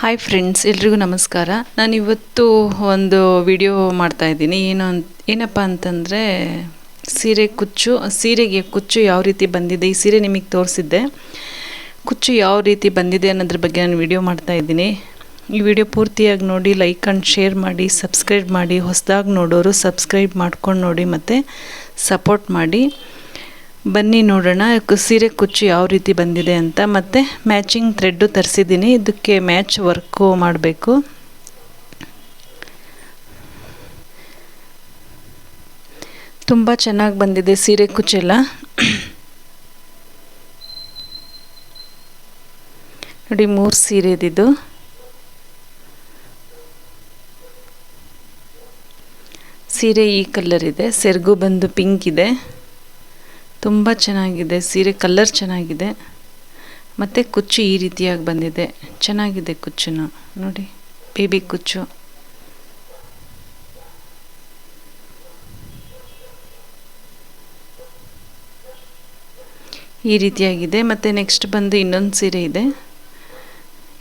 Hi friends ಎಲ್ರಿಗೂ ನಮಸ್ಕಾರ. ನಾನು ಇವತ್ತು ಒಂದು ವಿಡಿಯೋ ಮಾಡ್ತಾಯಿದ್ದೀನಿ ಏನು ಅಂತ ಏನಪ್ಪ ಅಂತಂದರೆ, ಸೀರೆ ಕುಚ್ಚು, ಸೀರೆಗೆ ಕುಚ್ಚು ಯಾವ ರೀತಿ ಬಂದಿದೆ? ಈ ಸೀರೆ ನಿಮಗೆ ತೋರಿಸಿದ್ದೆ. ಕುಚ್ಚು ಯಾವ ರೀತಿ ಬಂದಿದೆ ಅನ್ನೋದ್ರ ಬಗ್ಗೆ ನಾನು ವಿಡಿಯೋ ಮಾಡ್ತಾಯಿದ್ದೀನಿ ಈ ವಿಡಿಯೋ ಪೂರ್ತಿಯಾಗಿ ನೋಡಿ ಲೈಕ್ ಆ್ಯಂಡ್ ಶೇರ್ ಮಾಡಿ ಸಬ್ಸ್ಕ್ರೈಬ್ ಮಾಡಿ, ಹೊಸದಾಗಿ ನೋಡೋರು ಸಬ್ಸ್ಕ್ರೈಬ್ ಮಾಡ್ಕೊಂಡು ನೋಡಿ ಮತ್ತು ಸಪೋರ್ಟ್ ಮಾಡಿ. ಬನ್ನಿ ನೋಡೋಣ ಸೀರೆ ಕುಚ್ಚು ಯಾವ ರೀತಿ ಬಂದಿದೆ ಅಂತ. ಮತ್ತು ಮ್ಯಾಚಿಂಗ್ ಥ್ರೆಡ್ಡು ತರಿಸಿದ್ದೀನಿ. ಇದಕ್ಕೆ ಮ್ಯಾಚ್ ವರ್ಕು ಮಾಡಬೇಕು. ತುಂಬ ಚೆನ್ನಾಗಿ ಬಂದಿದೆ ಸೀರೆ ಕುಚ್ಚೆಲ್ಲ. ನೋಡಿ, ಮೂರು ಸೀರೆದಿದು. ಸೀರೆ ಈ ಕಲರ್ ಇದೆ. ಸೆರಗು ಬಂದು ಪಿಂಕ್ ಇದೆ. ತುಂಬ ಚೆನ್ನಾಗಿದೆ. ಸೀರೆ ಕಲ್ಲರ್ ಚೆನ್ನಾಗಿದೆ. ಮತ್ತು ಕುಚ್ಚು ಈ ರೀತಿಯಾಗಿ ಬಂದಿದೆ. ಚೆನ್ನಾಗಿದೆ ಕುಚ್ಚುನು. ನೋಡಿ, ಬೇಬಿ ಕುಚ್ಚು. ಈ ರೀತಿಯಾಗಿದೆ. ಮತ್ತು ನೆಕ್ಸ್ಟ್ ಬಂದು ಇನ್ನೊಂದು ಸೀರೆ ಇದೆ.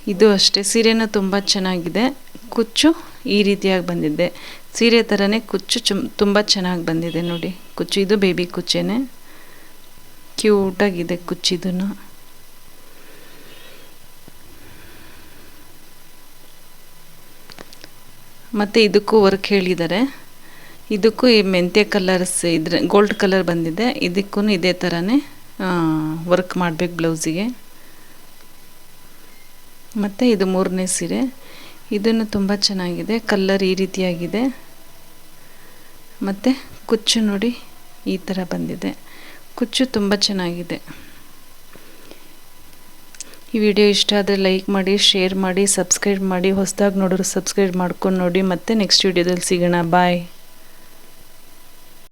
ಇದು ಅಷ್ಟೇ. ಸೀರೆನ ತುಂಬ ಚೆನ್ನಾಗಿದೆ. ಕುಚ್ಚು ಈ ರೀತಿಯಾಗಿ ಬಂದಿದೆ. ಸೀರೆ ಥರನೇ ಕುಚ್ಚು ಚುಮ್, ತುಂಬ ಚೆನ್ನಾಗಿ ಬಂದಿದೆ. ನೋಡಿ, ಕುಚ್ಚು. ಇದು ಬೇಬಿ ಕುಚ್ಚೇನೆ. ಕ್ಯೂಟಾಗಿದೆ ಕುಚ್ಚಿದನ್ನು ಮತ್ತು ಇದಕ್ಕೂ ವರ್ಕ್ ಹೇಳಿದ್ದಾರೆ. ಇದಕ್ಕೂ ಈ ಮೆಂತ್ಯ ಕಲರ್ಸ್ ಇದ್ರ ಗೋಲ್ಡ್ ಕಲರ್ ಬಂದಿದೆ. ಇದಕ್ಕೂ ಇದೇ ಥರನೇ ವರ್ಕ್ ಮಾಡಬೇಕು ಬ್ಲೌಸಿಗೆ. ಮತ್ತು ಇದು ಮೂರನೇ ಸೀರೆ. ಇದನ್ನು ತುಂಬ ಚೆನ್ನಾಗಿದೆ. ಕಲ್ಲರ್ ಈ ರೀತಿಯಾಗಿದೆ. ಮತ್ತು ಕುಚ್ಚು ನೋಡಿ ಈ ಥರ ಬಂದಿದೆ. ಕುಚ್ಚು ತುಂಬ ಚೆನ್ನಾಗಿದೆ. ಈ ವಿಡಿಯೋ ಇಷ್ಟ ಆದರೆ ಲೈಕ್ ಮಾಡಿ, ಶೇರ್ ಮಾಡಿ, ಸಬ್ಸ್ಕ್ರೈಬ್ ಮಾಡಿ, ಹೊಸದಾಗಿ ನೋಡೋರು ಸಬ್ಸ್ಕ್ರೈಬ್ ಮಾಡ್ಕೊಂಡು ನೋಡಿ. ಮತ್ತೆ ನೆಕ್ಸ್ಟ್ ವಿಡಿಯೋದಲ್ಲಿ ಸಿಗೋಣ. ಬಾಯ್.